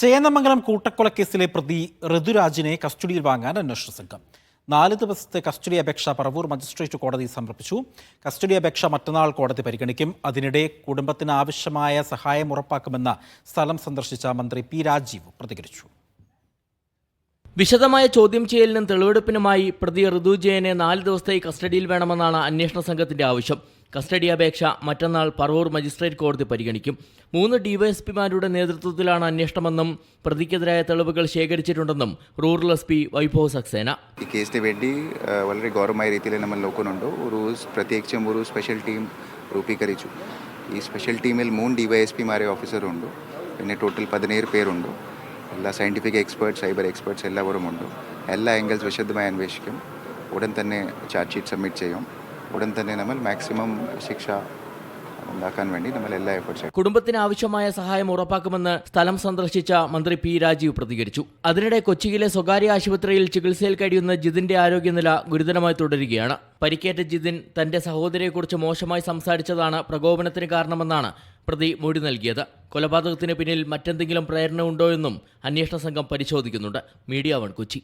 ചേന്നമംഗലം കൂട്ടക്കൊലക്കേസിലെ പ്രതി ഋതുരാജിനെ കസ്റ്റഡിയിൽ വാങ്ങാൻ അന്വേഷണ സംഘം. നാല് ദിവസത്തെ കസ്റ്റഡി അപേക്ഷ പറവൂർ മജിസ്ട്രേറ്റ് കോടതി സമർപ്പിച്ചു. കസ്റ്റഡി അപേക്ഷ മറ്റന്നാൾ കോടതി പരിഗണിക്കും. അതിനിടെ കുടുംബത്തിന് ആവശ്യമായ സഹായം ഉറപ്പാക്കുമെന്ന സ്ഥലം സന്ദർശിച്ച മന്ത്രി പി രാജീവ് പ്രതികരിച്ചു. വിശദമായ ചോദ്യം ചെയ്യലിനും തെളിവെടുപ്പിനുമായി പ്രതി ഋതുജയനെ നാല് ദിവസത്തെ കസ്റ്റഡിയിൽ വേണമെന്നാണ് അന്വേഷണ സംഘത്തിന്റെ ആവശ്യം. കസ്റ്റഡി അപേക്ഷ മറ്റന്നാൾ പറവൂർ മജിസ്ട്രേറ്റ് കോടതി പരിഗണിക്കും. മൂന്ന് ഡിവൈഎസ്പിമാരുടെ നേതൃത്വത്തിലാണ് അന്വേഷണമെന്നും പ്രതിക്കെതിരായ തെളിവുകൾ ശേഖരിച്ചിട്ടുണ്ടെന്നും rural S P Vaibhav Saxena. ഈ കേസിന് വേണ്ടി വളരെ ഗൗരവമായ രീതിയിൽ നമ്മൾ നോക്കുന്നുണ്ട്. ഒരു പ്രത്യേകിച്ചും ഒരു സ്പെഷ്യൽ ടീം രൂപീകരിച്ചു. ഈ സ്പെഷ്യൽ ടീമിൽ മൂന്ന് ഡിവൈഎസ്പിമാരെ ഓഫീസറുണ്ട്. പിന്നെ ടോട്ടൽ പതിനേഴ് പേരുണ്ട്. എല്ലാ സയന്റിഫിക് എക്സ്പേർട്സ് സൈബർ എക്സ്പേർട്സ് എല്ലാവരും ഉണ്ട് എല്ലാ ആംഗിൾസ് വിശദമായി അന്വേഷിക്കും. ഉടൻ തന്നെ ചാർജ് ഷീറ്റ് സബ്മിറ്റ് ചെയ്യും. ഉടൻ തന്നെ നമ്മൾ മാക്സിമം ശിക്ഷ ഉണ്ടാക്കാൻ വേണ്ടി നമ്മൾ എല്ലാ കുടുംബത്തിന് ആവശ്യമായ സഹായം ഉറപ്പാക്കുമെന്ന് സ്ഥലം സന്ദർശിച്ച മന്ത്രി പി രാജീവ് പ്രതികരിച്ചു. അതിനിടെ കൊച്ചിയിലെ സ്വകാര്യ ആശുപത്രിയിൽ ചികിത്സയിൽ കഴിയുന്ന ജിതിന്റെ ആരോഗ്യനില ഗുരുതരമായി തുടരുകയാണ്. പരിക്കേറ്റ ജിതിൻ തന്റെ സഹോദരിയെക്കുറിച്ച് മോശമായി സംസാരിച്ചതാണ് പ്രകോപനത്തിന് കാരണമെന്നാണ് പ്രതി മൊഴി നൽകിയത്. കൊലപാതകത്തിന് പിന്നിൽ മറ്റെന്തെങ്കിലും പ്രേരണ ഉണ്ടോ എന്നും അന്വേഷണ സംഘം പരിശോധിക്കുന്നുണ്ട്. Media one Kochi.